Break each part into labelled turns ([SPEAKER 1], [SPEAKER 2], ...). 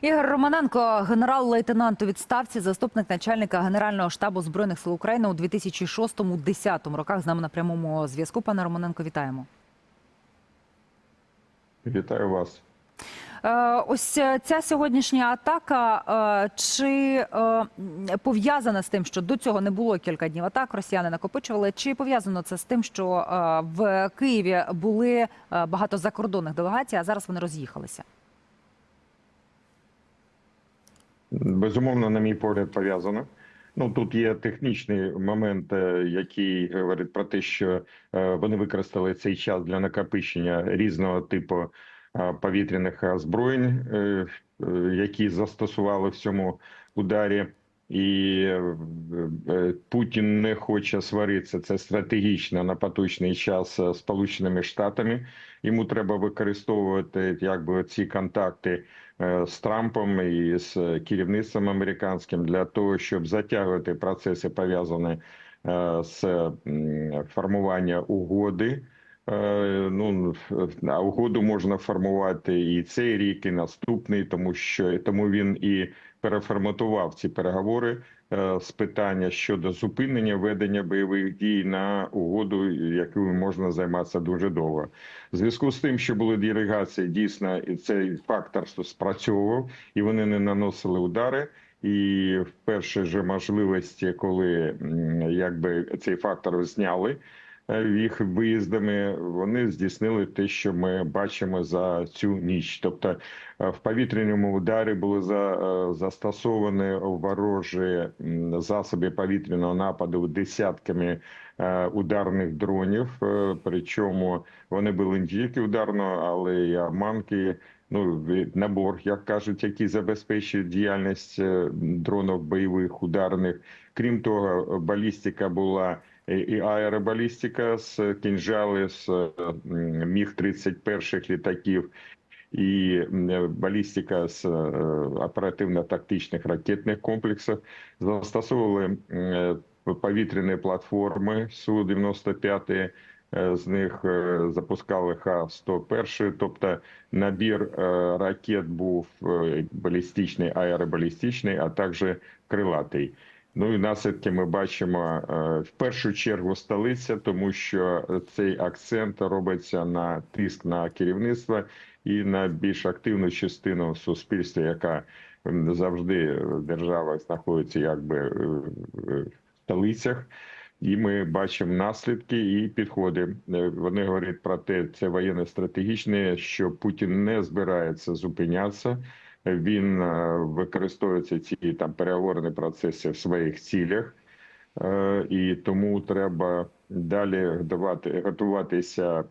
[SPEAKER 1] Ігор Романенко, генерал-лейтенант у відставці, заступник начальника Генерального штабу збройних сил України у 2006-2010 роках. З нами на прямому зв'язку. Пане Романенко, вітаємо.
[SPEAKER 2] Вітаю вас.
[SPEAKER 1] Е, Ось ця сьогоднішня атака е, чи е, пов'язана з тим, що до цього не було кілька днів атак, росіяни накопичували, чи пов'язано це з тим, що в Києві були багато закордонних делегацій, а зараз вони роз'їхалися?
[SPEAKER 2] Безумовно, на мій погляд, пов'язано. Ну тут є технічний момент, е, який говорить про те, що е, вони використали цей час для накопичення різного типу е, повітряних озброєнь, які застосували в цьому ударі. І е, е, Путін не хоче сваритися. Це стратегічно на поточний час з Сполученими Штатами. Йому треба використовувати якби ці контакти е, з Трампом і з керівництвом американським для того, щоб затягувати процеси пов'язані е, з формування угоди. Е, Ну угоду можна формувати і цей рік, і наступний, тому що тому він і переформатував ці переговори е, з питання щодо зупинення ведення бойових дій на угоду, якою можна займатися дуже довго. В зв'язку з тим, що були делегації, дійсно цей фактор спрацьовував, і вони не наносили удари. І в перші ж можливості, коли якби цей фактор зняли їх виїздами, вони здійснили те, що ми бачимо за цю ніч. Тобто е, в повітряному ударі були е, застосовані ворожі засоби повітряного нападу десятками е, ударних дронів. Е, Причому вони були не тільки ударно, але й обманки. Ну, набор, як кажуть, який забезпечує діяльність е, дронів бойових ударних. Крім того, балістика була і- аеробалістика з кінжали з міг 31 літаків. І балістика з е, оперативно-тактичних ракетних комплексів застосовували е, повітряні платформи Су-95, е, з них е, запускали Х-101, тобто набір е, ракет був е, балістичний, аеробалістичний, а також крилатий. Ну і наслідки ми бачимо е, в першу чергу столиця, тому що цей акцент робиться на тиск на керівництво і на більш активну частину суспільства, яка завжди в державах знаходиться якби е, в столицях. І ми бачимо наслідки і підходи. Е, Вони говорять про те, це воєнно-стратегічне, що Путін не збирається зупинятися. Він е, використовується ці там переговорні процеси в своїх цілях, Е, і тому треба далі давати готуватися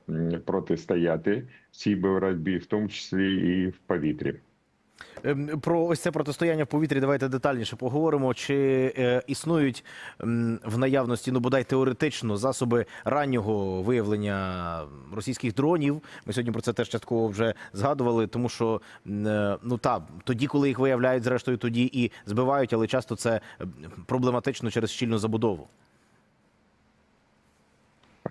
[SPEAKER 2] протистояти цій боротьбі, в тому числі і в повітрі.
[SPEAKER 3] Ем, Про ось це протистояння в повітрі давайте детальніше поговоримо. Чи е, існують в наявності, ну бодай теоретично, засоби раннього виявлення російських дронів? Ми сьогодні про це теж частково вже згадували, тому що е, ну та тоді, коли їх виявляють, зрештою тоді і збивають, але часто це проблематично через щільну забудову.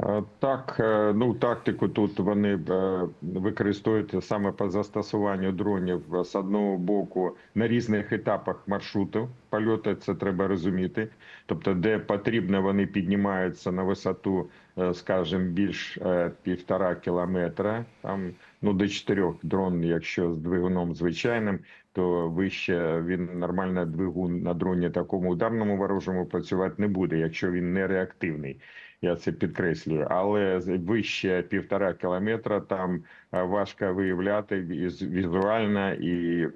[SPEAKER 2] Е, Так, е, ну тактику тут вони е, використовують саме по застосуванню дронів з одного боку на різних етапах маршруту польоту. Це треба розуміти. Тобто, де потрібно, вони піднімаються на висоту, скажімо, більш півтора кілометра. Там ну до чотирьох дрон, якщо з двигуном звичайним, то вище він нормально двигун на дроні такому ударному ворожому працювати не буде, якщо він не реактивний. Я це підкреслюю, але вище півтора кілометра там е, важко виявляти віз- візуально, і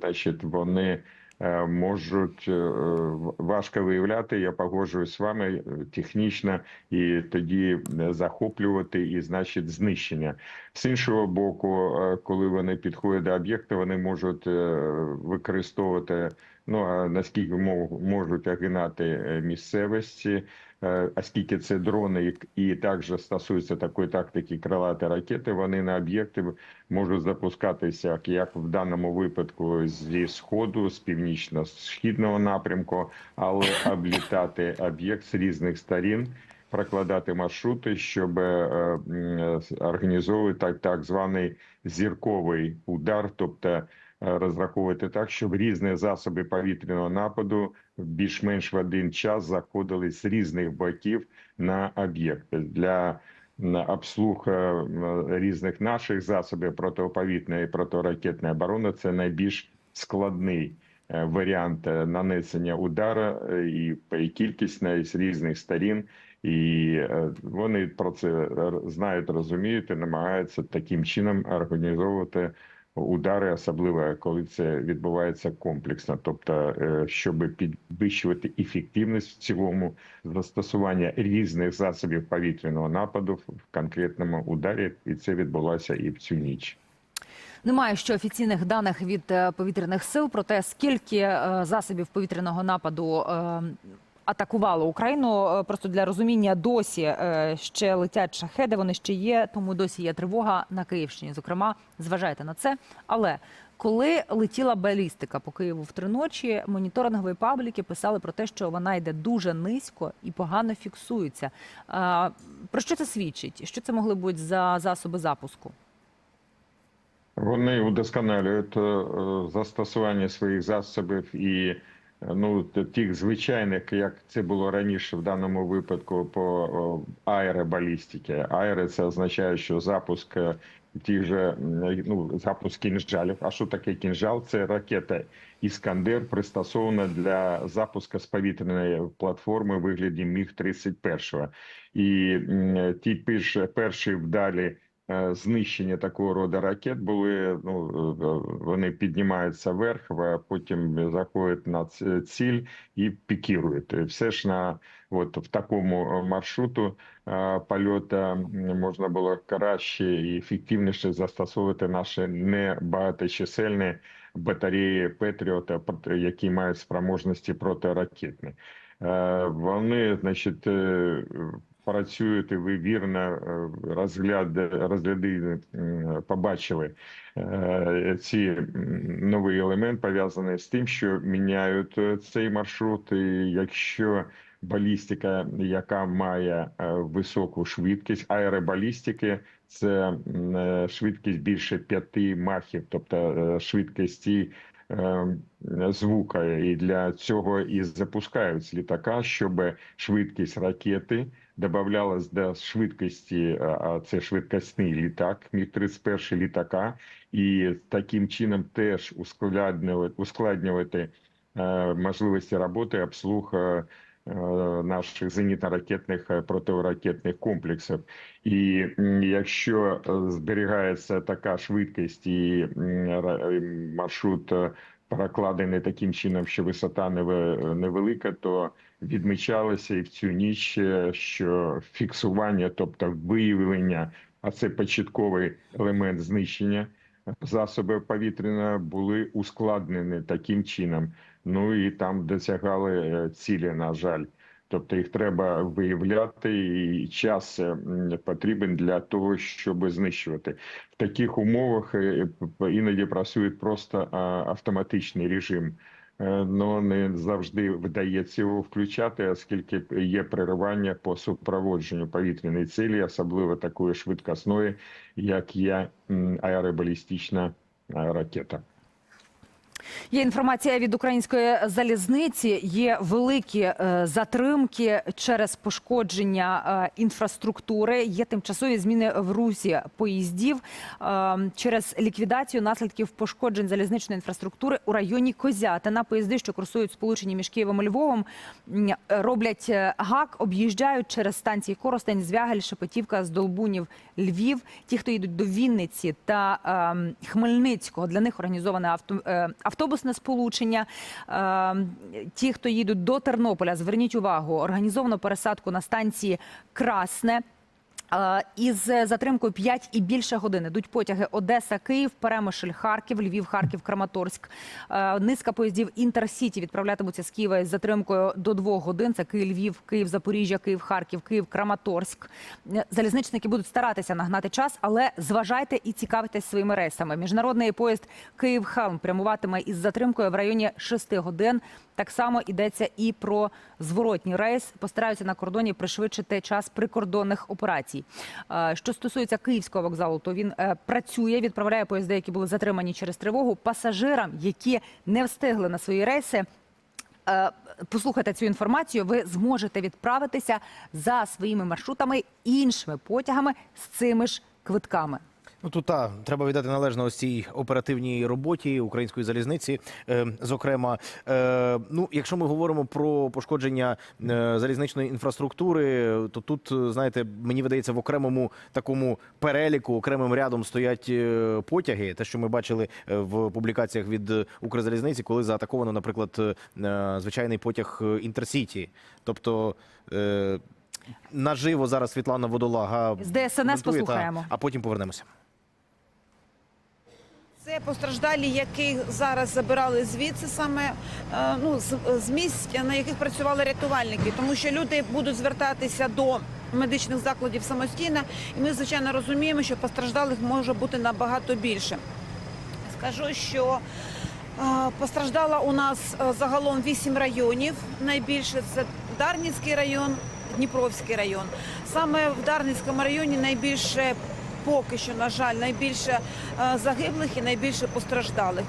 [SPEAKER 2] значить, вони е, можуть е, важко виявляти. Я погоджуюсь з вами технічно, і тоді захоплювати і значить знищення. З іншого боку, коли вони підходять до об'єкту, вони можуть використовувати. Ну а наскільки можуть огинати е, місцевості, Е, оскільки це дрони і- також стосується такої тактики крилати ракети, вони на об'єкти можуть запускатися як в даному випадку зі сходу, з північно-східного напрямку, але облітати об'єкт з різних сторін. Прокладати маршрути, щоб е, організовувати так, так званий зірковий удар, тобто е, розраховувати так, щоб різні засоби повітряного нападу більш-менш в один час заходили з різних боків на об'єкти для обслуг е, різних наших засобів протиповітряної і протиракетної оборони. Це найбільш складний е, варіант е, нанесення удара е, і, кількісно і різних сторін. І е, вони про це знають, розуміють і намагаються таким чином організовувати удари, особливо коли це відбувається комплексно, тобто е, щоб підвищувати ефективність в цілому застосування різних засобів повітряного нападу в конкретному ударі, і це відбулося і в цю ніч.
[SPEAKER 1] Немає ще офіційних даних від е, повітряних сил про те, скільки е, засобів повітряного нападу атакувало Україну. Е, Просто для розуміння досі е, ще летять шахеди. Вони ще є, тому досі є тривога на Київщині. Зокрема, зважайте на це. Але коли летіла балістика по Києву в три ночі, моніторингові пабліки писали про те, що вона йде дуже низько і погано фіксується. Про що це свідчить? Що це могли бути за засоби запуску?
[SPEAKER 2] Вони удосконалюють е, застосування своїх засобів і ну тих звичайних, як це було раніше в даному випадку по аеробалістики. Аеро це означає, що запуск е, тих же ну запуск кінжалів. А що таке кінжал? Це ракета Іскандер, пристосована для запуску з повітряної платформи в вигляді Міг 31 І ті перші, вдалі е, знищення такого роду ракет були. Ну е, вони піднімаються вверх, а потім заходять на ціль і пікірують. Все ж на от в такому маршруту е, польоту можна було краще і ефективніше застосовувати наші небагаточисельні батареї Петріота, які мають спроможності протиракетні. Е, Вони, значить, е, працюють, і ви вірно е, розгляд, розгляди побачили е, ці новий елемент пов'язаний з тим, що міняють е, цей маршрут. І якщо балістика, яка має е, високу швидкість, аеробалістики, це е, швидкість більше п'яти махів, тобто е, швидкості е, звука, і для цього і запускають літака, щоб швидкість ракети додавалась до швидкості, а а це швидкісний літак, міг 31 літака, і таким чином теж ускладнювати, ускладнювати е, можливості роботи обслуг е, е, наших зенітно-ракетних е, протиракетних комплексів. І якщо е, зберігається така швидкість і е, маршрут е, прокладений таким чином, що висота неве- невелика, то відмічалося і в цю ніч, е, що фіксування, тобто виявлення, а це початковий елемент знищення засобів повітряного, були ускладнені таким чином. Ну і там досягали е, цілі, на жаль. Тобто їх треба виявляти, і час е, потрібен для того, щоб знищувати. В таких умовах е, іноді працює просто автоматичний режим. Ну не завжди вдається його включати, оскільки є переривання по супроводженню повітряної цілі, особливо такої швидкосної, як є аеробалістична е, ракета.
[SPEAKER 1] Є інформація від української залізниці. Є великі е, затримки через пошкодження е, інфраструктури. Є тимчасові зміни в русі поїздів е, через ліквідацію наслідків пошкоджень залізничної інфраструктури у районі Козятина. Поїзди, що курсують сполучені між Києвом і Львовом, роблять гак, об'їжджають через станції Коростень, Звягель, Шепетівка, Здолбунів, Львів. Ті, хто їдуть до Вінниці та ем, Хмельницького, для них організоване авто, е, автобусне сполучення. Ем, ті, хто їдуть до Тернополя, зверніть увагу, організовано пересадку на станції Красне. Е, Із затримкою 5 і більше годин ідуть потяги Одеса, Київ, Перемишль, Харків, Львів, Харків, Краматорськ. Е, Низка поїздів Інтерсіті відправлятимуться з Києва із затримкою до 2 годин. Це Київ, Львів, Київ, Запоріжжя, Київ, Харків, Київ, Краматорськ. Е, Залізничники будуть старатися нагнати час, але зважайте і цікавитесь своїми рейсами. Міжнародний поїзд Київ-Хелм прямуватиме із затримкою в районі 6 годин. Так само йдеться і про зворотній рейс. Постараються на кордоні пришвидшити час прикордонних операцій. Станцій. Е, Що стосується київського вокзалу, то він е, працює, відправляє поїзди, які були затримані через тривогу. Пасажирам, які не встигли на свої рейси. Е, Послухайте цю інформацію. Ви зможете відправитися за своїми маршрутами іншими потягами з цими ж квитками.
[SPEAKER 3] Ну тут та треба віддати належно ось цій оперативній роботі української залізниці. Е, зокрема, е, ну якщо ми говоримо про пошкодження е, залізничної інфраструктури, то тут е, знаєте, мені видається в окремому такому переліку, окремим рядом стоять е, потяги. Те, що ми бачили е, в публікаціях від Укрзалізниці, коли заатаковано, наприклад, е, звичайний потяг Інтерсіті. Тобто. Е, Наживо зараз Світлана Водолага
[SPEAKER 1] З ДСНС
[SPEAKER 3] коментує, та-
[SPEAKER 1] послухаємо.
[SPEAKER 3] а потім повернемося.
[SPEAKER 4] Це постраждалі, яких зараз забирали звідси саме е, ну, з, місць, на яких працювали рятувальники, тому що люди будуть звертатися до медичних закладів самостійно, і ми звичайно розуміємо, що постраждалих може бути набагато більше. Скажу, що е, постраждало у нас е, загалом 8 районів. Найбільше це Дарницький район, Дніпровський район. Саме в Дарницькому районі найбільше поки що, на жаль, найбільше е, загиблих і найбільше постраждалих.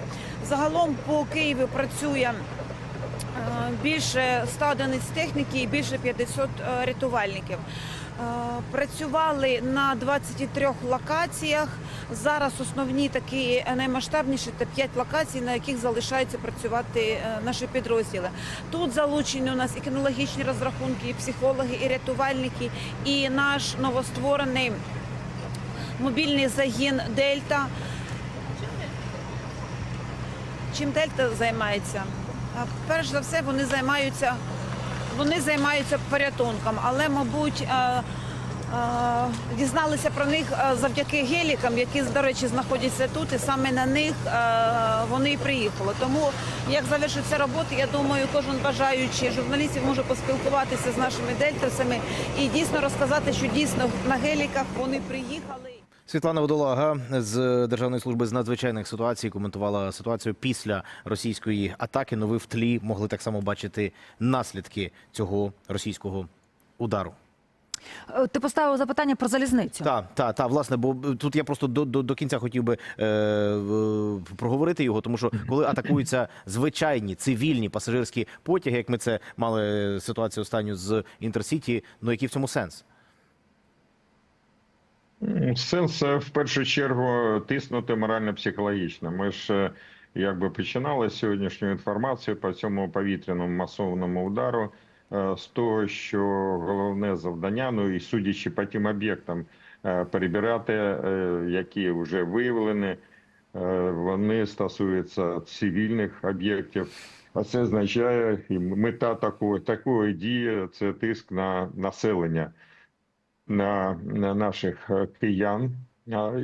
[SPEAKER 4] Загалом по Києві працює е, більше 100 одиниць техніки і більше 500 е, рятувальників. Працювали на 23 локаціях. Зараз основні такі наймасштабніші це 5 локацій, на яких залишаються працювати наші підрозділи. Тут залучені у нас і кінологічні розрахунки, і психологи, і рятувальники, і наш новостворений мобільний загін Дельта. Чим Дельта займається? Перш за все, вони займаються, вони займаються порятунком, але, мабуть, дізналися про них завдяки гелікам, які, до речі, знаходяться тут, і саме на них вони і приїхали. Тому, як завершиться робота, я думаю, кожен бажаючий журналістів може поспілкуватися з нашими дельтасами і дійсно розказати, що дійсно на геліках вони приїхали.
[SPEAKER 3] Світлана Водолага з Державної служби з надзвичайних ситуацій коментувала ситуацію після російської атаки. Ну, ви в тлі могли так само бачити наслідки цього російського удару.
[SPEAKER 1] Е, Ти поставив запитання про залізницю.
[SPEAKER 3] Так, так, так, власне, бо тут я просто до, до, до кінця хотів би е, в- проговорити його, тому що коли атакуються звичайні цивільні пасажирські потяги, як ми це мали ситуацію останню з Інтерсіті, ну який в цьому сенс?
[SPEAKER 2] Сенс е, в першу чергу тиснути морально-психологічно. Ми ж е, якби починали сьогоднішню інформацію по цьому повітряному масовному удару е, з того, що головне завдання, ну і судячи по тим об'єктам, перебирати, які вже виявлені, вони стосуються цивільних об'єктів. А це означає і мета такої такої дії це тиск на населення на, на наших е, киян,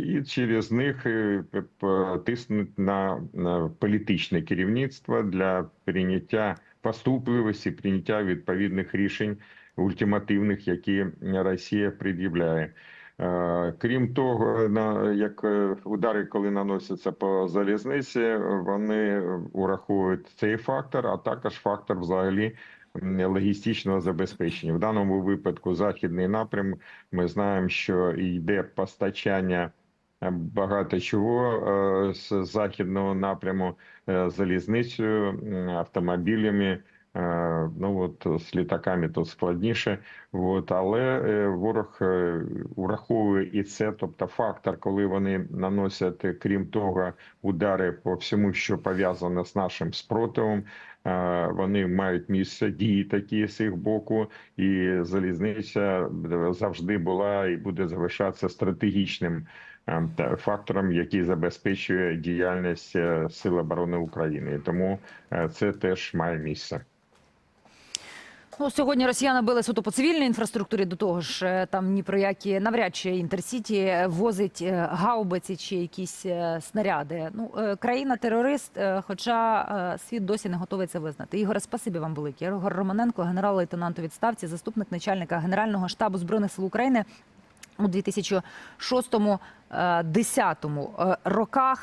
[SPEAKER 2] і через них е, тиснуть на, політичне керівництво для прийняття поступливості, прийняття відповідних рішень ультимативних, які Росія пред'являє. Е, Крім того, на як удари, коли наносяться по залізниці, вони ураховують цей фактор, а також фактор взагалі логістичного забезпечення. В даному випадку західний напрям. Ми знаємо, що йде постачання е, багато чого е, з західного напряму е, залізницею, автомобілями. Е, Ну от з літаками тут складніше, от але е, ворог е, враховує і це, тобто фактор, коли вони наносять, е, крім того, удари по всьому, що пов'язане з нашим спротивом. е, Вони мають місце дії такі з їх боку, і залізниця завжди була і буде залишатися стратегічним е, фактором, який забезпечує діяльність е, Сил оборони України. Тому е, це теж має місце.
[SPEAKER 1] Ну, сьогодні росіяни били суто по цивільній інфраструктурі. До того ж, е, там ні про які навряд чи інтерсіті е, возить е, гаубиці чи якісь снаряди. Ну, країна терорист, хоча світ досі не готовий це визнати. Ігоре, спасибі вам велике. Ігор Романенко, генерал-лейтенант у відставці, заступник начальника Генерального штабу збройних сил України у 2006-2010 роках.